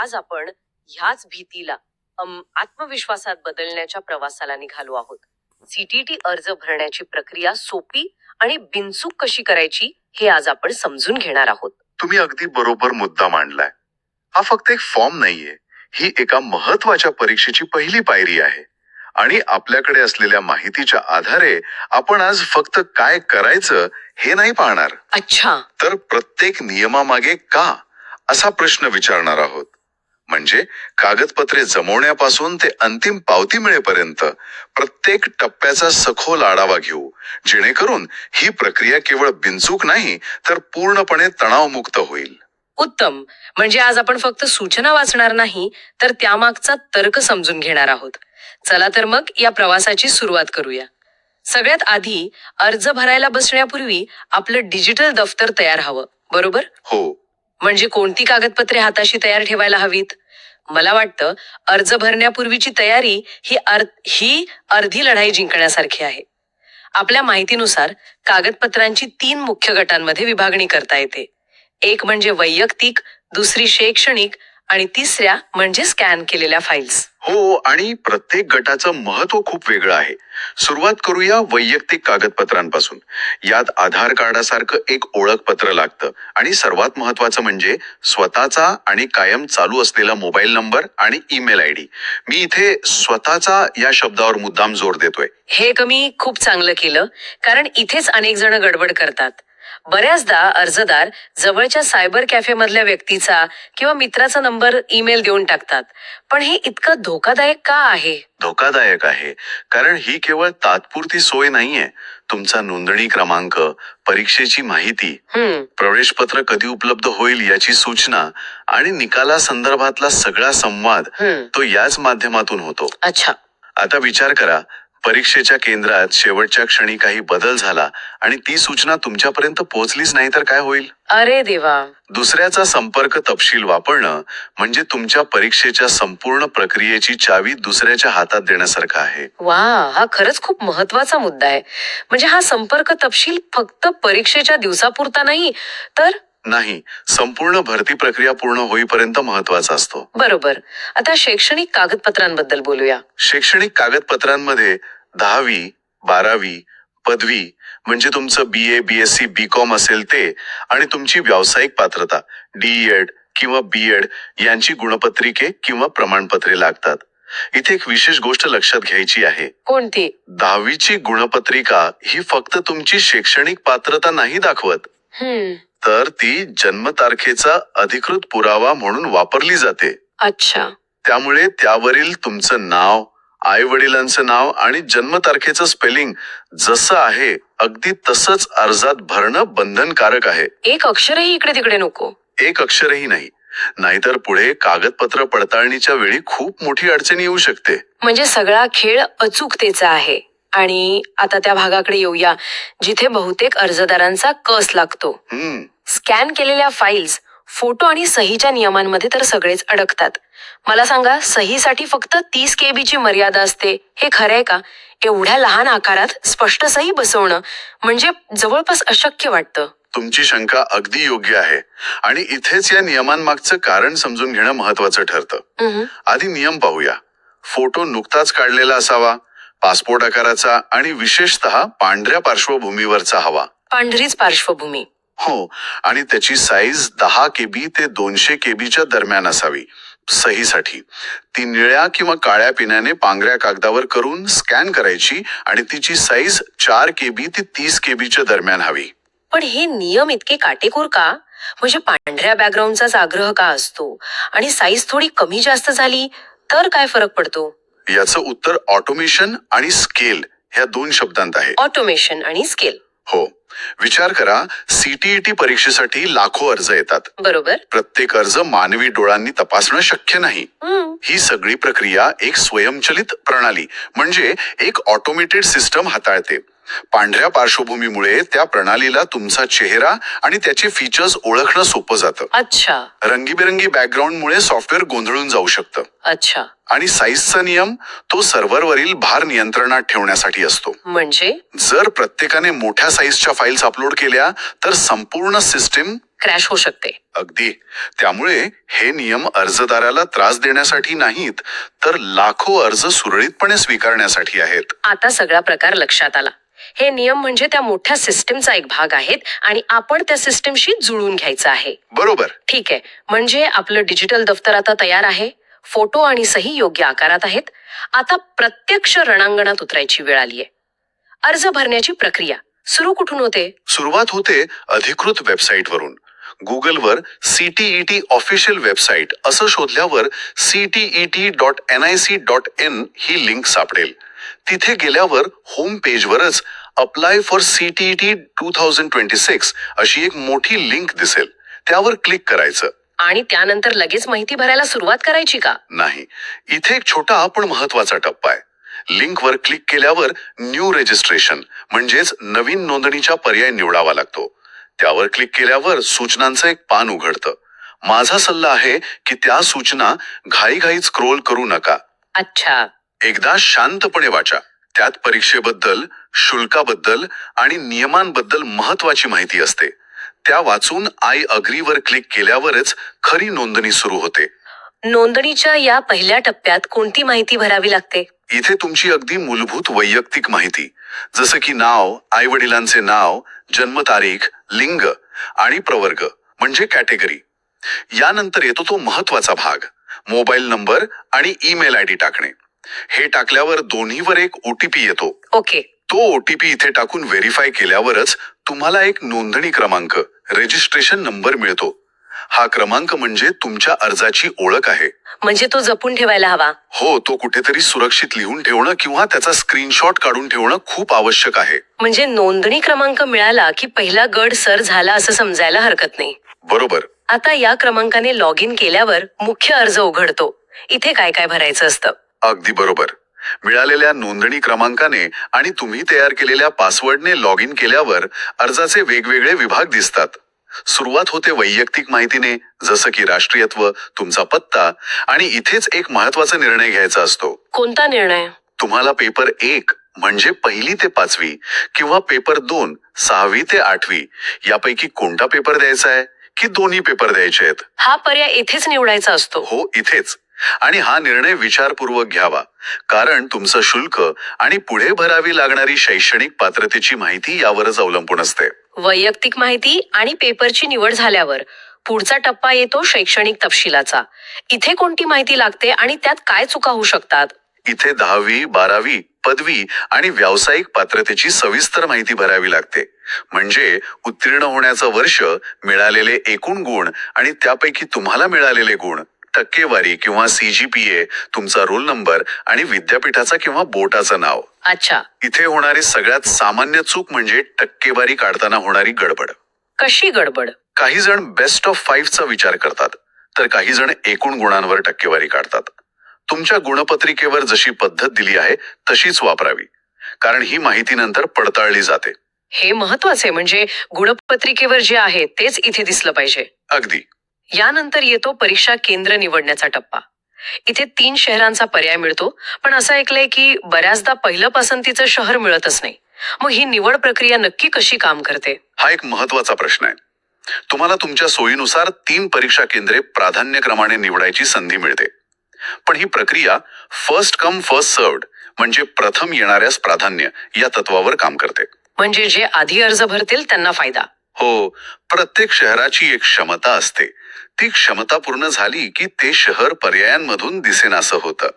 आज आपण ह्याच भीतीला आत्मविश्वासात बदलण्याच्या प्रवासाला निघालो आहोत. सीटीटी अर्ज भरण्याची प्रक्रिया सोपी आणि बिनचूक कशी करायची हे आज आपण समजून घेणार आहोत. तुम्ही अगदी बरोबर मुद्दा मांडलाय. हा फक्त एक फॉर्म नाहीये. ही एका महत्त्वाच्या परीक्षेची पहिली पायरी आहे. आणि आपल्याकडे असलेल्या माहितीच्या आधारे आपण आज फक्त काय करायचं हे नाही पाहणार. अच्छा. तर प्रत्येक नियमामागे का असा प्रश्न विचारणार आहोत? म्हणजे कागदपत्रे जमवण्यापासून ते अंतिम पावती मिळेपर्यंत प्रत्येक टप्प्याचा सखोल आढावा घेऊ. जेणेकरून ही प्रक्रिया केवळ बिनचूक नाही तर पूर्णपणे तणावमुक्त होईल. उत्तम. म्हणजे आज आपण फक्त सूचना वाचणार नाही तर त्यामागचा तर्क समजून घेणार आहोत. चला तर मग या प्रवासाची सुरुवात करूया. सगळ्यात आधी अर्ज भरायला बसण्यापूर्वी आपलं डिजिटल दफ्तर तयार हवं बरोबर? हो. म्हणजे कोणती कागदपत्रे हाताशी तयार ठेवायला हवीत? मला वाटतं अर्ज भरण्यापूर्वीची तयारी ही अर् ही अर्धी लढाई जिंकण्यासारखी आहे. आपल्या माहितीनुसार कागदपत्रांची तीन मुख्य गटांमध्ये विभागणी करता येते. एक म्हणजे वैयक्तिक दुसरी शैक्षणिक आणि तिसऱ्या म्हणजे स्कॅन केलेल्या फाईल्स हो आणि प्रत्येक गटाचं महत्त्व खूप वेगळं आहे. सुरुवात करूया वैयक्तिक कागदपत्रांपासून. यात आधार कार्डासारखं एक ओळखपत्र लागतं. आणि सर्वात महत्वाचं म्हणजे स्वतःचा आणि कायम चालू असलेला मोबाईल नंबर आणि ईमेल आय डी. मी इथे स्वतःचा या शब्दावर मुद्दाम जोर देतोय. हे कमी खूप चांगलं केलं कारण इथेच अनेक जण गडबड करतात. बऱ्याचदा अर्जदार जवळच्या सायबर कॅफे मधल्या व्यक्तीचा किंवा मित्राचा नंबर ईमेल देऊन टाकतात. पण हे इतकं धोकादायक का आहे? धोकादायक आहे. कारण ही केवळ तात्पुरती सोय नाहीये. तुमचा नोंदणी क्रमांक परीक्षेची माहिती हम्म. प्रवेशपत्र कधी उपलब्ध होईल याची सूचना आणि निकाला संदर्भातला सगळा संवाद तो याच माध्यमातून होतो. अच्छा. आता विचार करा परीक्षेच्या केंद्रात शेवटच्या क्षणी काही बदल झाला आणि ती सूचना तुमच्यापर्यंत पोहोचलीच नाही तर काय होईल? अरे देवा. दुसऱ्याचा संपर्क तपशील वापरणं म्हणजे तुमच्या परीक्षेच्या संपूर्ण प्रक्रियेची चावी दुसऱ्याच्या हातात देण्यासारखं आहे. वा हा खरंच खूप महत्त्वाचा मुद्दा आहे. म्हणजे हा संपर्क तपशील फक्त परीक्षेच्या दिवसापुरता नाही तर? नाही संपूर्ण भरती प्रक्रिया पूर्ण होईपर्यंत महत्त्वाचा असतो. बरोबर. आता शैक्षणिक कागदपत्रांबद्दल बोलूया. शैक्षणिक कागदपत्रांमध्ये दहावी बारावी पदवी म्हणजे तुमचं B A B S C B Com असेल ते आणि तुमची व्यावसायिक पात्रता डी एड किंवा बी एड यांची गुणपत्रिके किंवा प्रमाणपत्रे लागतात. इथे एक विशेष गोष्ट लक्षात घ्यायची आहे. कोणती? दहावीची गुणपत्रिका ही फक्त तुमची शैक्षणिक पात्रता नाही दाखवत. हम्म. तर ती जन्मतारखेचा अधिकृत पुरावा म्हणून वापरली जाते. अच्छा. त्यामुळे त्यावरील तुमचं नाव आई वडिलांचं नाव आणि जन्मतारखेचं स्पेलिंग जसं आहे अगदी तसंच अर्जात भरणं बंधनकारक आहे. एक अक्षरही इकडे तिकडे नको. एक अक्षरही नाही. नाहीतर पुढे कागदपत्र पडताळणीच्या वेळी खूप मोठी अडचण येऊ शकते. म्हणजे सगळा खेळ अचूकतेचा आहे. आणि आता त्या भागाकडे येऊया जिथे बहुतेक अर्जदारांचा कस लागतो. हम्म. स्कॅन केलेल्या फाईल्स फोटो आणि सहीच्या नियमांमध्ये तर सगळेच अडकतात. मला सांगा सहीसाठी फक्त तीस केबीची मर्यादा असते हे खरं आहे का? एवढ्या लहान आकारात स्पष्ट सही बसवणं म्हणजे जवळपास अशक्य वाटतं. तुमची शंका अगदी योग्य आहे. आणि इथेच या नियमांमागचं कारण समजून घेणं महत्वाचं ठरतं. आधी नियम पाहूया. फोटो नुकताच काढलेला असावा पासपोर्ट आकाराचा आणि विशेषतः पांढऱ्या पार्श्वभूमीवरचा हवा. पांढरीच पार्श्वभूमी. हो आणि त्याची साईज दहा केबी ते दोनशे केबीच्या दरम्यान असावी सहीसाठी. ती निळ्या किंवा काळ्या पिण्याने पांढऱ्या कागदावर करून स्कॅन करायची आणि तिची साईज चार केबी ते तीस केबीच्या दरम्यान हवी. पण हे नियम इतके काटेकोर का? म्हणजे पांढऱ्या बॅकग्राऊंडचाच आग्रह का असतो? आणि साईज थोडी कमी जास्त झाली तर काय फरक पडतो? याचं उत्तर ऑटोमेशन आणि स्केल ह्या दोन शब्दांत आहे. ऑटोमेशन आणि स्केल हो. विचार करा सीटीईटी परीक्षेसाठी लाखो अर्ज येतात. बरोबर. प्रत्येक अर्ज मानवी डोळ्यांनी तपासणं शक्य नाही. ही सगळी प्रक्रिया एक स्वयंचलित प्रणाली म्हणजे एक ऑटोमेटेड सिस्टम हाताळते. पांढऱ्या पार्श्वभूमीमुळे त्या प्रणालीला तुमचा चेहरा आणि त्याचे फीचर्स ओळखणं सोपं जातं. अच्छा. रंगीबेरंगी बॅकग्राऊंडमुळे सॉफ्टवेअर गोंधळून जाऊ शकतं. अच्छा. आणि साईजचा नियम तो सर्व्हरवरील भार नियंत्रणात ठेवण्यासाठी असतो. म्हणजे? जर प्रत्येकाने मोठ्या साईजच्या फाईल्स अपलोड केल्या तर संपूर्ण सिस्टीम क्रॅश होऊ शकते. अगदी. त्यामुळे हे नियम अर्जदाराला त्रास देण्यासाठी नाहीत तर लाखो अर्ज सुरळीतपणे स्वीकारण्यासाठी आहेत. आता सगळा प्रकार लक्षात आला. हे नियम म्हणजे त्या मोठ्या सिस्टीमचा एक भाग आहेत आणि आपण त्या सिस्टीमशी जुळून घ्यायचं आहे. बरोबर. ठीक आहे. म्हणजे आपलं डिजिटल दफ्तर आता तयार आहे. फोटो आणि सही योग्य आकारात आहेत. आता प्रत्यक्ष रणांगणात उतरायची वेळ आलीय. अर्ज भरण्याची प्रक्रिया सुरू कुठून होते? सुरुवात होते अधिकृत वेबसाईटवरून गुगलवर सीटीईटी ऑफिशियल वेबसाईट असं शोधल्यावर CTET dot N I C dot in he link सापडेल. तिथे गेल्यावर home पेजवरच apply for CTET two thousand twenty six अशी एक मोठी लिंक दिसेल. त्यावर क्लिक करायचं. आणि त्यानंतर लगेच माहिती भरायला सुरुवात करायची का? नाही. इथे एक छोटा पण महत्त्वाचा टप्पा आहे. लिंकवर क्लिक केल्यावर न्यू रजिस्ट्रेशन म्हणजेच नवीन नोंदणीचा पर्याय निवडावा लागतो. त्यावर क्लिक केल्यावर सूचनांचं एक पान उघडतं. माझा सल्ला आहे की त्या सूचना घाईघाई स्क्रोल करू नका. अच्छा. एकदा शांतपणे वाचा. त्यात परीक्षेबद्दल शुल्काबद्दल आणि नियमांबद्दल महत्वाची माहिती असते. त्या वाचून आय अग्रीवर क्लिक केल्यावरच खरी नोंदणी सुरू होते. नोंदणीच्या या पहिल्या टप्प्यात कोणती माहिती भरावी लागते? इथे तुमची अगदी मूलभूत वैयक्तिक माहिती. जसं की नाव आई वडिलांचे नाव जन्मतारीख लिंग आणि प्रवर्ग म्हणजे कॅटेगरी. यानंतर येतो तो महत्त्वाचा भाग. मोबाईल नंबर आणि ईमेल आय डी टाकणे. हे टाकल्यावर दोन्हीवर एक ओटीपी येतो. ओके. तो ओटीपी इथे टाकून व्हेरीफाय केल्यावरच तुम्हाला एक नोंदणी क्रमांक रजिस्ट्रेशन नंबर मिळतो. हा क्रमांक म्हणजे तुमच्या अर्जाची ओळख आहे. म्हणजे तो जपून ठेवायला हवा. हो तो कुठेतरी सुरक्षित लिहून ठेवणं किंवा त्याचा स्क्रीनशॉट काढून ठेवणं खूप आवश्यक आहे. म्हणजे नोंदणी क्रमांक मिळाला की पहिला गड सर झाला असं समजायला हरकत नाही. बरोबर. आता या क्रमांकाने लॉग इन केल्यावर मुख्य अर्ज उघडतो. इथे काय काय भरायचं असतं? अगदी बरोबर. मिळालेल्या नोंदणी क्रमांकाने आणि तुम्ही तयार केलेल्या पासवर्डने लॉग इन केल्यावर अर्जाचे वेगवेगळे विभाग दिसतात. सुरुवात होते वैयक्तिक माहितीने जसं की राष्ट्रीयत्व तुमचा पत्ता आणि इथेच एक महत्त्वाचा निर्णय घ्यायचा असतो. कोणता निर्णय? तुम्हाला पेपर एक म्हणजे पहिली ते पाचवी किंवा पेपर दोन सहावी ते आठवी यापैकी कोणता पेपर द्यायचा आहे की दोन्ही पेपर द्यायचे आहेत? हा पर्याय इथेच निवडायचा असतो. हो इथेच. आणि हा निर्णय विचारपूर्वक घ्यावा. कारण तुमचं शुल्क आणि पुढे भरावी लागणारी शैक्षणिक पात्रतेची माहिती यावरच अवलंबून असते. वैयक्तिक माहिती आणि पेपरची निवड झाल्यावर पुढचा टप्पा येतो शैक्षणिक तपशिलाचा. इथे कोणती माहिती लागते आणि त्यात काय चुका होऊ शकतात? इथे दहावी बारावी पदवी आणि व्यावसायिक पात्रतेची सविस्तर माहिती भरावी लागते. म्हणजे उत्तीर्ण होण्याचं वर्ष मिळालेले एकूण गुण आणि त्यापैकी तुम्हाला मिळालेले गुण. टक्केवारी किंवा सीजीपीए तुमचा रोल नंबर आणि विद्यापीठाचा किंवा बोटाचं नाव. अच्छा. इथे होणारी सगळ्यात सामान्य चूक म्हणजे टक्केवारी काढताना होणारी गडबड. कशी गडबड? काही जण बेस्ट ऑफ फाईव्हचा विचार करतात तर काही जण एकूण गुणांवर टक्केवारी काढतात. तुमच्या गुणपत्रिकेवर जशी पद्धत दिली आहे तशीच वापरावी कारण ही माहिती नंतर पडताळली जाते. हे महत्त्वाचे म्हणजे गुणपत्रिकेवर जे आहे तेच इथे दिसलं पाहिजे. अगदी. यानंतर येतो परीक्षा केंद्र निवडण्याचा टप्पा. इथे तीन शहरांचा पर्याय मिळतो पण असं ऐकलंय की बऱ्याचदा पहिलं पसंतीचं शहर मिळतच नाही. मग ही निवड प्रक्रिया नक्की कशी काम करते? हा एक महत्त्वाचा प्रश्न आहे. तुम्हाला तुमच्या सोयीनुसार तीन परीक्षा केंद्रे प्राधान्यक्रमाने निवडायची संधी मिळते. पण ही प्रक्रिया फर्स्ट कम फर्स्ट सर्वड म्हणजे प्रथम येणाऱ्यास प्राधान्य या तत्वावर काम करते. म्हणजे जे आधी अर्ज भरतील त्यांना फायदा. हो प्रत्येक शहराची एक क्षमता असते. ती क्षमता पूर्ण झाली की ते शहर पर्यायांमधून दिसेनासं होतं.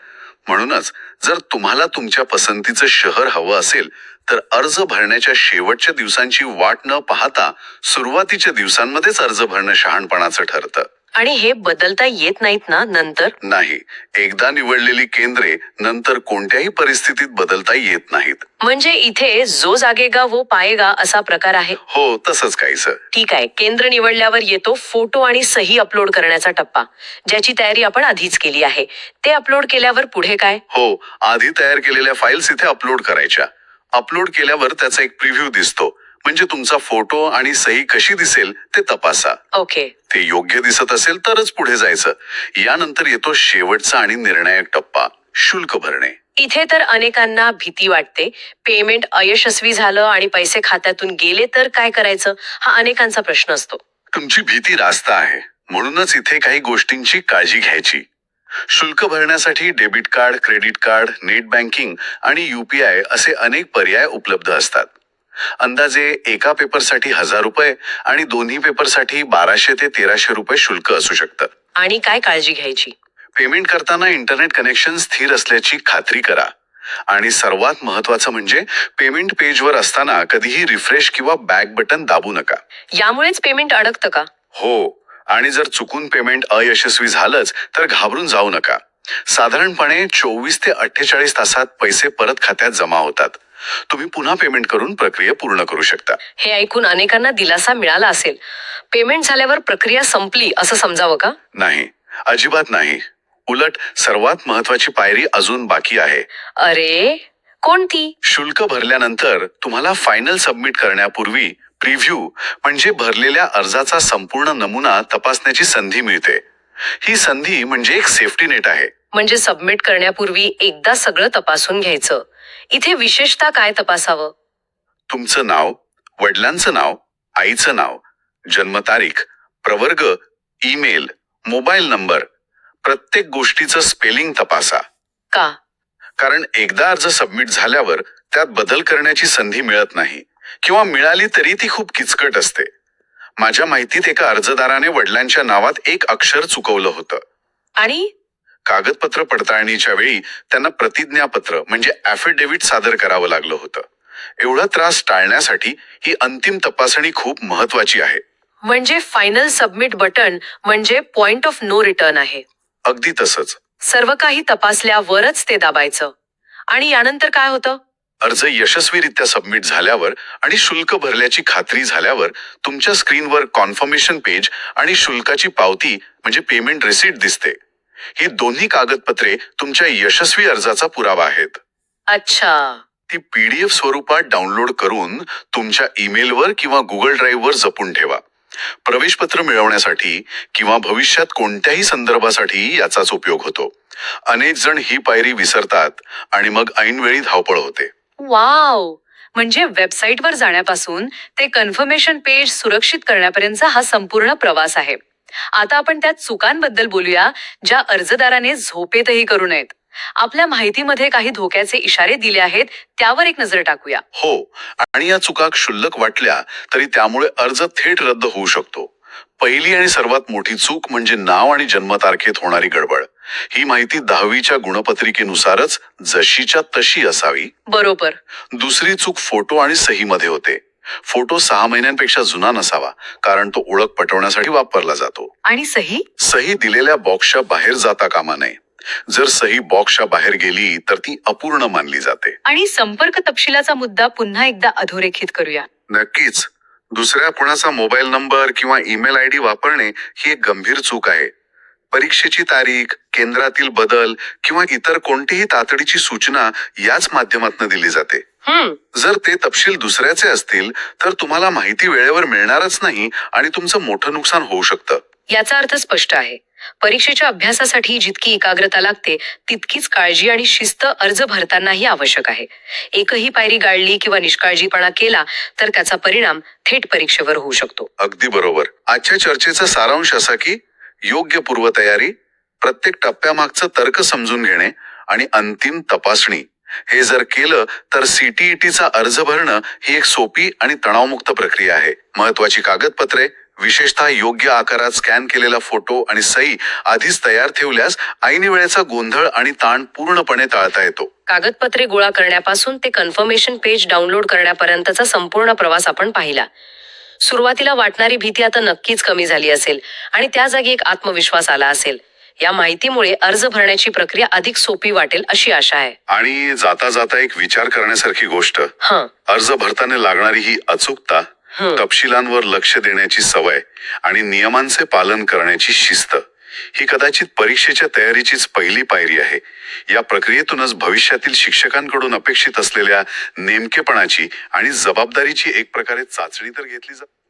म्हणूनच जर तुम्हाला तुमच्या पसंतीचं शहर हवं असेल तर अर्ज भरण्याच्या शेवटच्या दिवसांची वाट न पाहता सुरुवातीच्या दिवसांमध्येच अर्ज भरणं शहाणपणाचं ठरतं. आणि हे बदलता येत नाहीत ना नंतर? नाही. एकदा निवडलेली केंद्रे नंतर कोणत्याही परिस्थितीत बदलता येत नाहीत. म्हणजे इथे जो जागेगा वो पाएगा असा प्रकार आहे? हो तसंच काहीसं ठीक आहे. केंद्र निवडल्यावर येतो फोटो आणि सही अपलोड करण्याचा टप्पा ज्याची तयारी आपण आधीच केली आहे. ते अपलोड केल्यावर पुढे काय? हो आधी तयार केलेल्या फाईल्स इथे अपलोड करायच्या. अपलोड केल्यावर त्याचा एक प्रिव्ह्यू दिसतो. म्हणजे तुमचा फोटो आणि सही कशी दिसेल ते तपासा. ओके. ते योग्य दिसत असेल तरच पुढे जायचं. यानंतर येतो शेवटचा आणि निर्णायक टप्पा शुल्क भरणे. इथे तर अनेकांना भीती वाटते. पेमेंट अयशस्वी झालं आणि पैसे खात्यातून गेले तर काय करायचं? हा अनेकांचा प्रश्न असतो. तुमची भीती रास्त आहे. म्हणूनच इथे काही गोष्टींची काळजी घ्यायची. शुल्क भरण्यासाठी debit card credit card net banking आणि युपीआय असे अनेक पर्याय उपलब्ध असतात. अंदाजे एका पेपरसाठी हजार रुपये आणि दोन्ही पेपरसाठी बाराशे ते तेराशे रुपये शुल्क असू शकतं. आणि काय काळजी घ्यायची? पेमेंट करताना इंटरनेट कनेक्शन स्थिर असल्याची खात्री करा. आणि सर्वात महत्वाचं म्हणजे पेमेंट पेजवर असताना कधीही रिफ्रेश किंवा बॅक बटन दाबू नका. यामुळेच पेमेंट अडकतं का? हो आणि जर चुकून पेमेंट अयशस्वी झालंच तर घाबरून जाऊ नका. साधारणपणे चोवीस ते अठ्ठेचाळीस तासात पैसे परत खात्यात जमा होतात. तुम्ही पुन्हा पेमेंट करून प्रक्रिया पूर्ण करू शकता. हे ऐकून अनेकांना दिलासा मिळाला असेल. पेमेंट झाल्यावर प्रक्रिया संपली असं समजावं का? नाही अजिबात नाही. उलट सर्वात महत्वाची पायरी अजून बाकी आहे. अरे कोणती? शुल्क भरल्यानंतर तुम्हाला फायनल सबमिट करण्यापूर्वी प्रिव्ह्यू म्हणजे भरलेल्या अर्जाचा संपूर्ण नमुना तपासण्याची संधी मिळते. ही संधी म्हणजे एक सेफ्टी नेट आहे. म्हणजे सबमिट करण्यापूर्वी एकदा सगळं तपासून घ्यायचं. इथे विशेषतः काय तपासावं? तुमचं नाव वडिलांचं नाव आईचं नाव जन्मतारीख प्रवर्ग ईमेल मोबाईल नंबर प्रत्येक गोष्टीचं स्पेलिंग तपासा. का? कारण एकदा अर्ज सबमिट झाल्यावर त्यात बदल करण्याची संधी मिळत नाही किंवा मिळाली तरी ती खूप किचकट असते. माझ्या माहितीत एका अर्जदाराने वडिलांच्या नावात एक अक्षर चुकवलं होतं. आणि? कागदपत्र पडताळणीच्या वेळी त्यांना प्रतिज्ञापत्र म्हणजे ॲफिडेव्हिट सादर करावं लागलं होतं. एवढा त्रास टाळण्यासाठी ही अंतिम तपासणी खूप महत्वाची आहे. म्हणजे फायनल सबमिट बटन म्हणजे पॉइंट ऑफ नो रिटर्न आहे. अगदी तसंच. सर्व काही तपासल्यावरच ते दाबायचं. आणि यानंतर काय होतं? अर्ज यशस्वीरित्या सबमिट झाल्यावर आणि शुल्क भरल्याची खात्री झाल्यावर तुमच्या स्क्रीनवर कॉन्फर्मेशन पेज आणि शुल्काची पावती म्हणजे पेमेंट रिसीट दिसते. ही दोन्ही कागदपत्रे तुमच्या यशस्वी अर्जाचा पुरावा आहेत. अच्छा. ती पीडीएफ स्वरूपात डाउनलोड करून तुमच्या ईमेलवर किंवा गुगल ड्राईव्हवर जपून ठेवा. प्रवेशपत्र मिळवण्यासाठी किंवा भविष्यात कोणत्याही संदर्भासाठी याचाच उपयोग होतो. अनेक जण ही पायरी विसरतात आणि मग ऐनवेळी धावपळ होते. वाव! म्हणजे वेबसाईटवर जाण्यापासून ते कन्फर्मेशन पेज सुरक्षित करण्यापर्यंतचा हा संपूर्ण प्रवास आहे. आता आपण त्या चुकांबद्दल बोलूया ज्या अर्जदाराने झोपेतही करू नयेत. आपल्या माहितीमध्ये काही धोक्याचे इशारे दिले आहेत त्यावर एक नजर टाकूया. हो आणि या चुका क्षुल्लक वाटल्या तरी त्यामुळे अर्ज थेट रद्द होऊ शकतो. पहिली आणि सर्वात मोठी चूक म्हणजे नाव आणि जन्मतारखेत होणारी गडबड. ही माहिती दहावीच्या गुणपत्रिकेनुसारच जशीच्या तशी असावी. बरोबर. दुसरी चूक फोटो आणि सहीमध्ये होते. फोटो सहा महिन्यांपेक्षा जुना नसावा कारण तो ओळख पटवण्यासाठी वापरला जातो. आणि सही? सही दिलेल्या बॉक्सच्या बाहेर जाता कामा नये. जर सही बॉक्सच्या बाहेर गेली तर ती अपूर्ण मानली जाते. आणि संपर्क तपशिलाचा मुद्दा पुन्हा एकदा अधोरेखित करूया. नक्कीच. दुसऱ्या कुणाचा मोबाईल नंबर किंवा ईमेल आय डी वापरणे ही एक गंभीर चूक आहे. परीक्षेची तारीख केंद्रातील बदल किंवा इतर कोणतीही तातडीची सूचना याच माध्यमातून दिली जाते. जर ते तपशील दुसऱ्याचे असतील तर तुम्हाला माहिती वेळेवर मिळणारच नाही आणि तुमचं मोठं नुकसान होऊ शकतं. याचा अर्थ स्पष्ट आहे. परीक्षेच्या अभ्यासासाठी जितकी एकाग्रता लागते तितकीच काळजी आणि शिस्त अर्ज भरतानाही आवश्यक आहे. एकही पायरी गाळली किंवा निष्काळजीपणा केला तर त्याचा परिणाम थेट परीक्षेवर होऊ शकतो. अगदी बरोबर. आजच्या चर्चेचा सारांश असा की योग्य पूर्वतयारी प्रत्येक टप्प्यामागचं तर्क समजून घेणे आणि अंतिम तपासणी. हे जर केलं तर सीटीईटीचा अर्ज भरणं ही एक सोपी आणि तणावमुक्त प्रक्रिया आहे. महत्वाची कागदपत्रे विशेषतः योग्य आकारात स्कॅन केलेला फोटो आणि सही आधीच तयार ठेवल्यास ऐन वेळेचा गोंधळ आणि ताण पूर्णपणे टाळता येतो. कागदपत्रे गोळा करण्यापासून ते कन्फर्मेशन पेज डाउनलोड करण्यापर्यंतचा संपूर्ण प्रवास आपण पाहिला. सुरुवातीला वाटणारी भीती आता नक्कीच कमी झाली असेल आणि त्या जागी एक आत्मविश्वास आला असेल. या माहितीमुळे अर्ज भरण्याची प्रक्रिया अधिक सोपी वाटेल अशी आशा आहे. आणि जाता जाता एक विचार करण्यासारखी गोष्ट. हं. अर्ज भरताना लागणारी ही अचूकता हं. तपशिलांवर लक्ष देण्याची सवय आणि नियमांचे पालन करण्याची शिस्त ही कदाचित परीक्षेच्या तयारीचीच पहिली पायरी आहे. या प्रक्रियेतूनच भविष्यातील शिक्षकांकडून अपेक्षित असलेल्या नेमकेपणाची आणि जबाबदारीची एक प्रकारे चाचणी तर घेतली जाते